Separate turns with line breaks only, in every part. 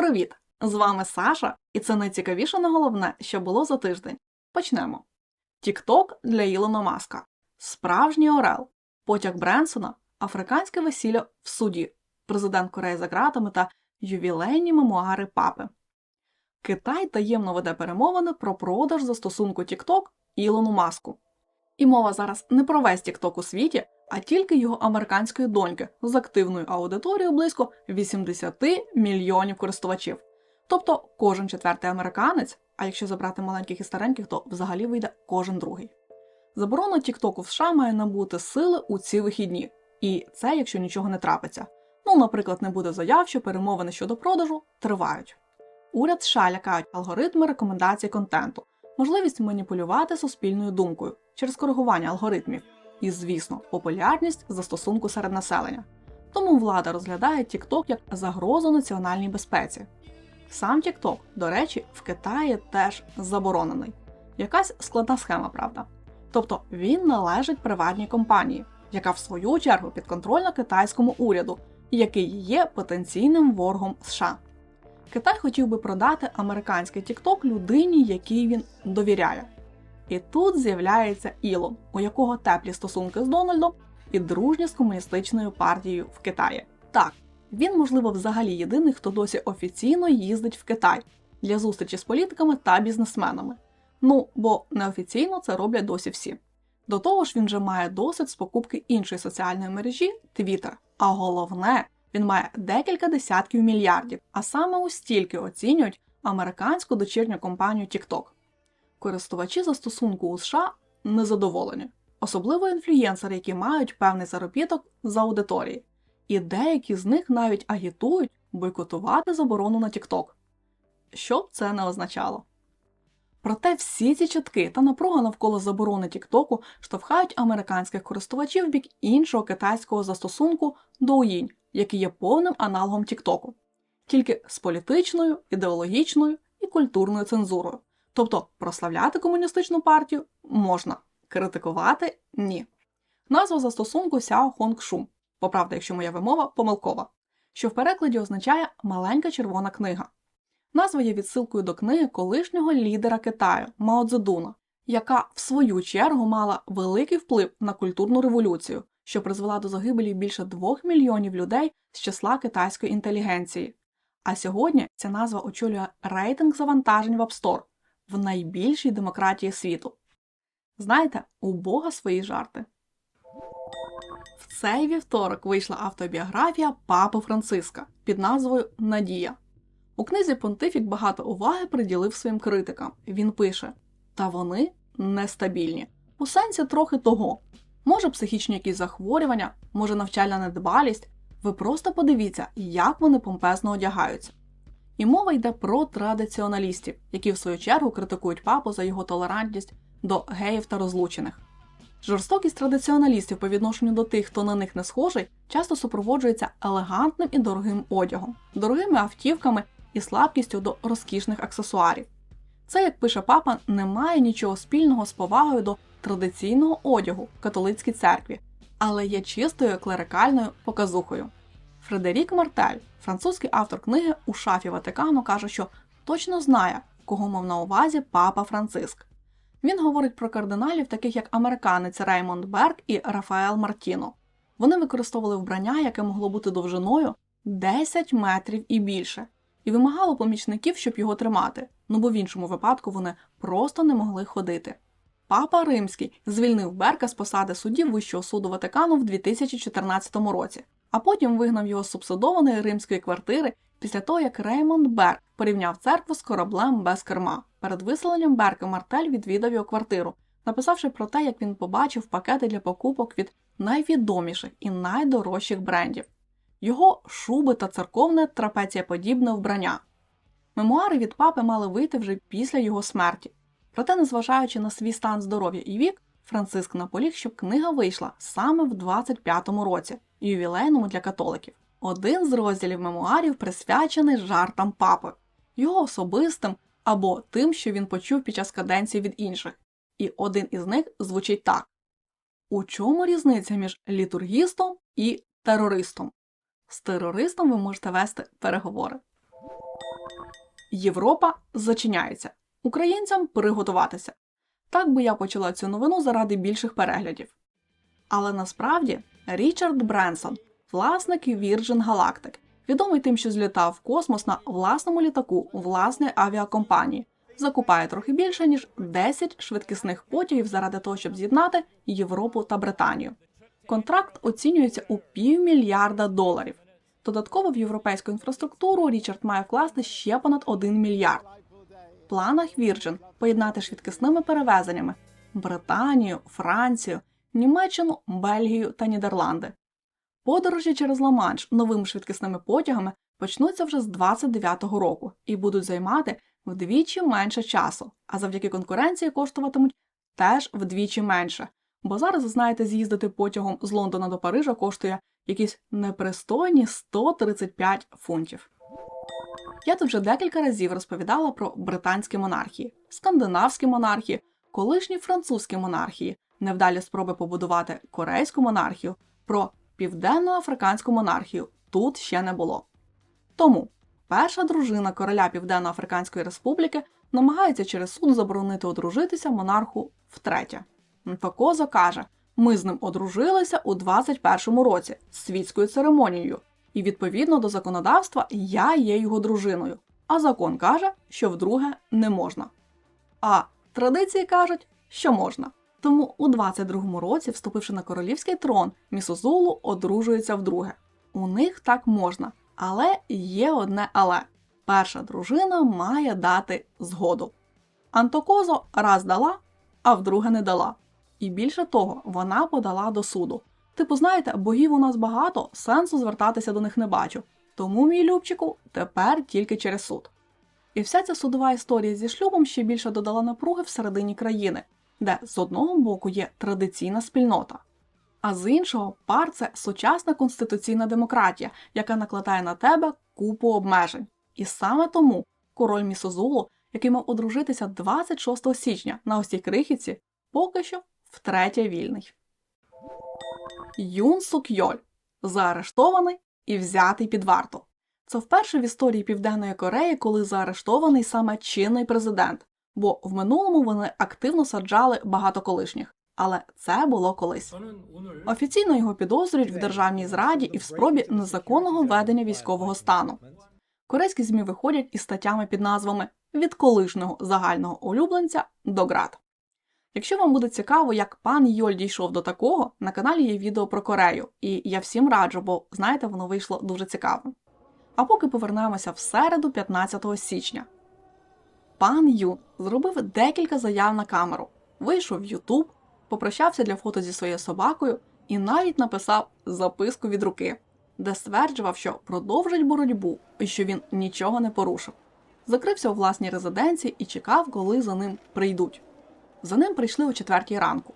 Привіт! З вами Саша, і це найцікавіше на головне, що було за тиждень. Почнемо. Тікток для Ілона Маска, Справжній Орел, Потяг Бренсона, Африканське весілля в суді, Президент Кореї за ґратами та ювілейні мемуари папи. Китай таємно веде перемовини про продаж застосунку Тікток Ілону Маску. І мова зараз не про весь Тікток у світі, а тільки його американської доньки з активною аудиторією близько 80 мільйонів користувачів. Тобто кожен четвертий американець, а якщо забрати маленьких і стареньких, то взагалі вийде кожен другий. Заборона Тіктоку в США має набути сили у ці вихідні, і це якщо нічого не трапиться. Ну, наприклад, не буде заяв, що перемовини щодо продажу тривають. Уряд США лякають алгоритми рекомендацій контенту, можливість маніпулювати суспільною думкою через коригування алгоритмів і, звісно, популярність застосунку серед населення. Тому влада розглядає TikTok як загрозу національній безпеці. Сам TikTok, до речі, в Китаї теж заборонений. Якась складна схема, правда. Тобто він належить приватній компанії, яка в свою чергу підконтрольна китайському уряду, який є потенційним ворогом США. Китай хотів би продати американський TikTok людині, якій він довіряє. І тут з'являється Ілон, у якого теплі стосунки з Дональдом і дружні з комуністичною партією в Китаї. Так, він, можливо, взагалі єдиний, хто досі офіційно їздить в Китай для зустрічі з політиками та бізнесменами. Ну, бо неофіційно це роблять досі всі. До того ж, він вже має досвід з покупки іншої соціальної мережі Twitter. А головне, він має декілька десятків мільярдів, а саме у стільки оцінюють американську дочірню компанію TikTok. Користувачі застосунку у США незадоволені, особливо інфлюєнсери, які мають певний заробіток з аудиторії, і деякі з них навіть агітують бойкотувати заборону на TikTok. Що б це не означало. Проте всі ці чутки та напруга навколо заборони Тіктоку штовхають американських користувачів в бік іншого китайського застосунку Douyin, який є повним аналогом Тіктоку, тільки з політичною, ідеологічною і культурною цензурою. Тобто прославляти комуністичну партію можна, критикувати ні. Назва застосунку Сяо Хонг Шу, поправда, якщо моя вимова помилкова, що в перекладі означає маленька червона книга. Назва є відсилкою до книги колишнього лідера Китаю Мао Цзедуна, яка в свою чергу мала великий вплив на культурну революцію, що призвела до загибелі більше двох мільйонів людей з числа китайської інтелігенції. А сьогодні ця назва очолює рейтинг завантажень в App Store в найбільшій демократії світу. Знаєте, у Бога свої жарти. В цей вівторок вийшла автобіографія Папи Франциска під назвою Надія. У книзі Понтифік багато уваги приділив своїм критикам. Він пише: Та вони нестабільні. У сенсі трохи того. Може психічні якісь захворювання, може навчальна недбалість. Ви просто подивіться, як вони помпезно одягаються. І мова йде про традиціоналістів, які в свою чергу критикують папу за його толерантність до геїв та розлучених. Жорстокість традиціоналістів по відношенню до тих, хто на них не схожий, часто супроводжується елегантним і дорогим одягом, дорогими автівками і слабкістю до розкішних аксесуарів. Це, як пише папа, не має нічого спільного з повагою до традиційного одягу в католицькій церкві, але є чистою клерикальною показухою. Фредерік Мартель, французький автор книги У шафі Ватикану, каже, що точно знає, кого мав на увазі папа Франциск. Він говорить про кардиналів, таких як американець Реймонд Берг і Рафаел Мартіно. Вони використовували вбрання, яке могло бути довжиною 10 метрів і більше, і вимагало помічників, щоб його тримати, ну бо в іншому випадку вони просто не могли ходити. Папа Римський звільнив Берка з посади судді Вищого суду Ватикану в 2014 році, а потім вигнав його з субсидованої римської квартири після того, як Реймонд Берг порівняв церкву з кораблем без керма. Перед виселенням Берка Мартель відвідав його квартиру, написавши про те, як він побачив пакети для покупок від найвідоміших і найдорожчих брендів, його шуби та церковне трапецієподібне вбрання. Мемуари від папи мали вийти вже після його смерті. Проте, незважаючи на свій стан здоров'я і вік, Франциск наполіг, щоб книга вийшла саме в 25-му році, ювілейному для католиків. Один з розділів мемуарів присвячений жартам папи, його особистим або тим, що він почув під час каденції від інших. І один із них звучить так: У чому різниця між літургістом і терористом? З терористом ви можете вести переговори. Європа зачиняється. Українцям приготуватися. Так би я почала цю новину заради більших переглядів. Але насправді Річард Бренсон, власник Virgin Galactic, відомий тим, що злітав в космос на власному літаку власної авіакомпанії, закупає трохи більше ніж 10 швидкісних потягів заради того, щоб з'єднати Європу та Британію. Контракт оцінюється у півмільярда доларів. Додатково в європейську інфраструктуру Річард має вкласти ще понад 1 мільярд. Планах Virgin поєднати швидкісними перевезеннями Британію, Францію, Німеччину, Бельгію та Нідерланди. Подорожі через Ла-Манш новими швидкісними потягами почнуться вже з 29-го року і будуть займати вдвічі менше часу, а завдяки конкуренції коштуватимуть теж вдвічі менше. Бо зараз, знаєте, з'їздити потягом з Лондона до Парижа коштує якісь непристойні 135 фунтів. Я тут вже декілька разів розповідала про британські монархії, скандинавські монархії, колишні французькі монархії, невдалі спроби побудувати корейську монархію, про південно-африканську монархію тут ще не було. Тому перша дружина короля Південно-Африканської Республіки намагається через суд заборонити одружитися монарху втретє. Мфекозо каже: ми з ним одружилися у 21-му році з світською церемонією, і відповідно до законодавства я є його дружиною. А закон каже, що вдруге не можна. А традиції кажуть, що можна. Тому у 22-му році, вступивши на королівський трон, Місозулу одружується вдруге. У них так можна, але є одне але. Перша дружина має дати згоду. Антокозо раз дала, а вдруге не дала. І більше того, вона подала до суду. Типу, знаєте, богів у нас багато, сенсу звертатися до них не бачу. Тому, мій Любчику, тепер тільки через суд. І вся ця судова історія зі шлюбом ще більше додала напруги всередині країни, де з одного боку є традиційна спільнота, а з іншого пар це сучасна конституційна демократія, яка накладає на тебе купу обмежень. І саме тому король Місозулу, який мав одружитися 26 січня на ось цій крихітці, поки що втретє вільний. Юн Сук заарештований і взятий під варту. Це вперше в історії Південної Кореї, коли заарештований саме чинний президент, бо в минулому вони активно саджали багато колишніх. Але це було колись. Офіційно його підозрюють в державній зраді і в спробі незаконного ведення військового стану. Корейські змі виходять із статтями під назвами Від колишнього загального улюбленця до ГРАД. Якщо вам буде цікаво, як пан Йоль дійшов до такого, на каналі є відео про Корею, і я всім раджу, бо знаєте, воно вийшло дуже цікаво. А поки повернемося в середу, 15 січня. Пан Юн зробив декілька заяв на камеру, вийшов в Ютуб, попрощався для фото зі своєю собакою і навіть написав записку від руки, де стверджував, що продовжить боротьбу і що він нічого не порушив. Закрився у власній резиденції і чекав, коли за ним прийдуть. За ним прийшли о четвертій ранку.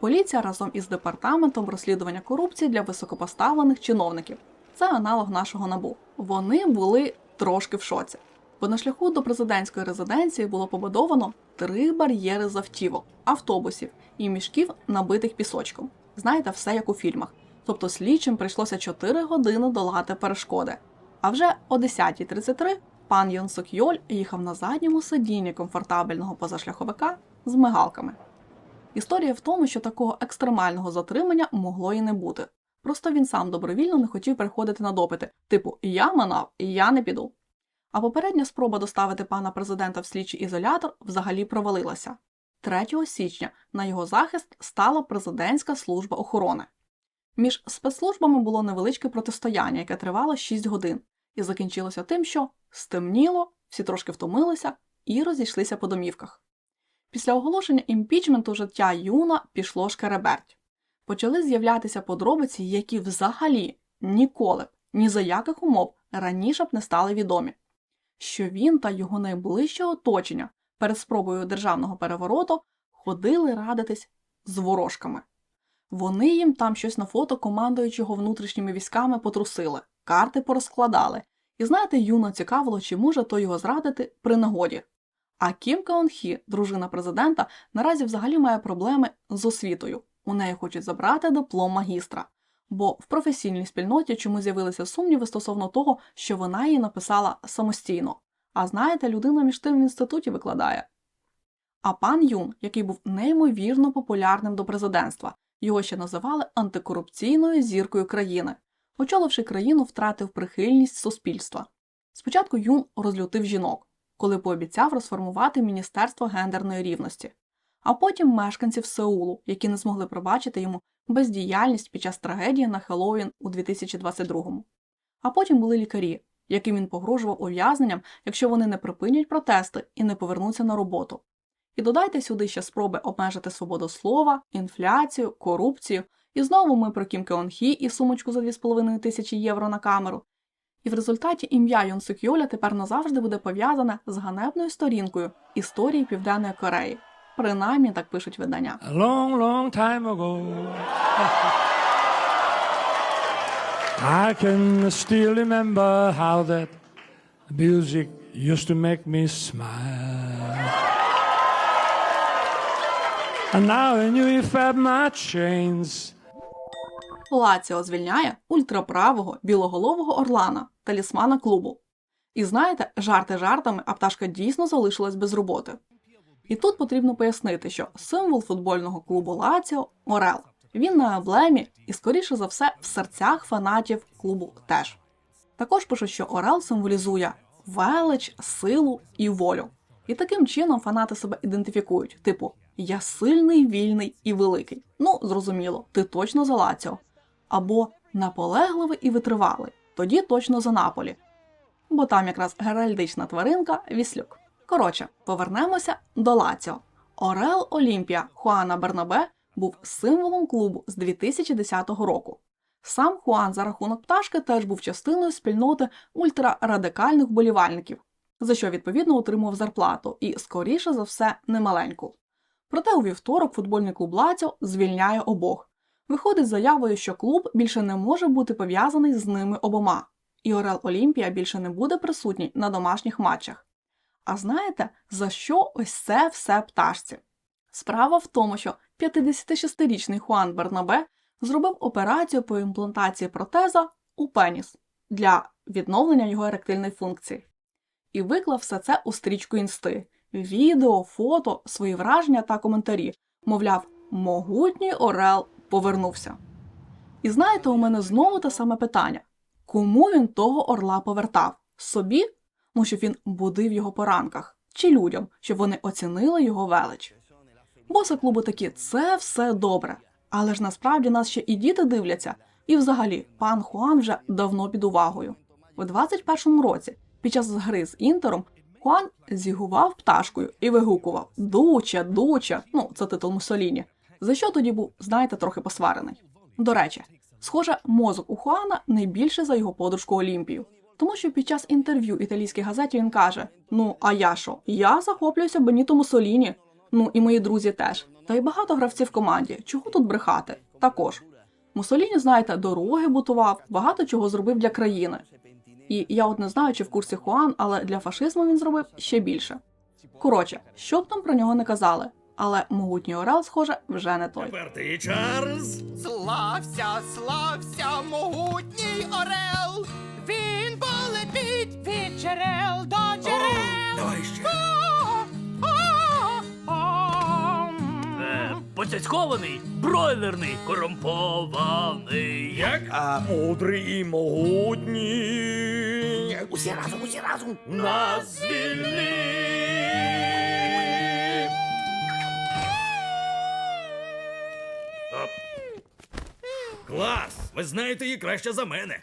Поліція разом із департаментом розслідування корупції для високопоставлених чиновників. Це аналог нашого набу. Вони були трошки в шоці, бо на шляху до президентської резиденції було побудовано три бар'єри з автівок, автобусів і мішків, набитих пісочком. Знаєте, все як у фільмах. Тобто слідчим прийшлося 4 години долати перешкоди. А вже о 10.33 пан Йон Йоль їхав на задньому сидінні комфортабельного позашляховика з мигалками. Історія в тому, що такого екстремального затримання могло і не бути. Просто він сам добровільно не хотів приходити на допити, типу Я манав, я не піду. А попередня спроба доставити пана президента в слідчий ізолятор взагалі провалилася. 3 січня на його захист стала президентська служба охорони. Між спецслужбами було невеличке протистояння, яке тривало 6 годин, і закінчилося тим, що стемніло, всі трошки втомилися і розійшлися по домівках. Після оголошення імпічменту життя Юна пішло шкереберть. Почали з'являтися подробиці, які взагалі ніколи, ні за яких умов раніше б не стали відомі, що він та його найближче оточення перед спробою державного перевороту ходили радитись з ворожками. Вони їм там щось на фото командуючого внутрішніми військами потрусили, карти порозкладали, і знаєте, юно цікавило, чи може то його зрадити при нагоді. А Кім Каон Хі, дружина президента, наразі взагалі має проблеми з освітою. У неї хочуть забрати диплом магістра. Бо в професійній спільноті чому з'явилися сумніви стосовно того, що вона її написала самостійно. А знаєте, людина між тим в інституті викладає. А пан Юн, який був неймовірно популярним до президентства, його ще називали антикорупційною зіркою країни. Очоливши країну, втратив прихильність суспільства. Спочатку Юн розлютив жінок, коли пообіцяв розформувати Міністерство гендерної рівності, а потім мешканців Сеулу, які не змогли пробачити йому бездіяльність під час трагедії на Хеллоуін у 2022-му. А потім були лікарі, яким він погрожував ув'язненням, якщо вони не припинять протести і не повернуться на роботу. І додайте сюди ще спроби обмежити свободу слова, інфляцію, корупцію, і знову ми про Кім Кеон Хі і сумочку за 2,5 тисячі євро на камеру. І в результаті ім'я Йон Сук Йоля тепер назавжди буде пов'язане з ганебною сторінкою історії Південної Кореї. Принаймні так пишуть видання.
Long, long time ago. I can still remember how that music used to make me smile. And now I knew if I had my chains.
Лаціо звільняє ультраправого білоголового орлана, талісмана клубу. І знаєте, жарти жартами, а пташка дійсно залишилась без роботи. І тут потрібно пояснити, що символ футбольного клубу Лаціо Орел. Він на емблемі і, скоріше за все, в серцях фанатів клубу теж. Також пишуть, що Орел символізує велич, силу і волю. І таким чином фанати себе ідентифікують, типу Я сильний, вільний і великий. Ну, зрозуміло, ти точно за Лаціо. Або наполегливий і витривалий, тоді точно за Наполі. Бо там якраз геральдична тваринка Віслюк. Коротше, повернемося до Лаціо. Орел Олімпія Хуана Бернабе був символом клубу з 2010 року. Сам Хуан за рахунок пташки теж був частиною спільноти ультрарадикальних вболівальників, за що відповідно отримував зарплату і, скоріше за все, немаленьку. Проте у вівторок футбольний клуб Лаціо звільняє обох. Виходить з заявою, що клуб більше не може бути пов'язаний з ними обома, і Орел Олімпія більше не буде присутній на домашніх матчах. А знаєте, за що ось це все пташці? Справа в тому, що 56-річний Хуан Бернабе зробив операцію по імплантації протеза у пеніс для відновлення його еректильної функції і виклав все це у стрічку інсти, відео, фото, свої враження та коментарі. Мовляв, могутній Орел повернувся. І знаєте, у мене знову те саме питання: кому він того орла повертав? Собі? Ну, щоб він будив його по ранках, чи людям, щоб вони оцінили його велич. Боси клубу такі, це все добре. Але ж насправді нас ще і діти дивляться. І взагалі, пан Хуан вже давно під увагою. У 21-му році, під час гри з Інтером, Хуан зігував пташкою і вигукував Дуча, дуча, ну це титул Муссоліні, за що тоді був, знаєте, трохи посварений. До речі, схоже, мозок у Хуана не більше за його подружку Олімпію. Тому що під час інтерв'ю італійській газеті він каже: Ну, а я що? Я захоплююся Беніто Муссоліні. Ну і мої друзі теж. Та й багато гравців в команді. Чого тут брехати? Також. Муссоліні, знаєте, дороги будував, багато чого зробив для країни. І я от не знаю, чи в курсі Хуан, але для фашизму він зробив ще більше. Коротше, що б там про нього не казали, але могутній Орел, схоже, вже не той.
Тепер ти, Чарльз.
Слався, слався, могутній орел. Він полетить від джерел до джерел.
Давай ще.
Е, поцяцькований, бройлерний, корумпований.
Як?
А,
Мудрий і могутній.
усі разом, усі разом.
Нас звільни. Клас! Ви знаєте її краще за мене.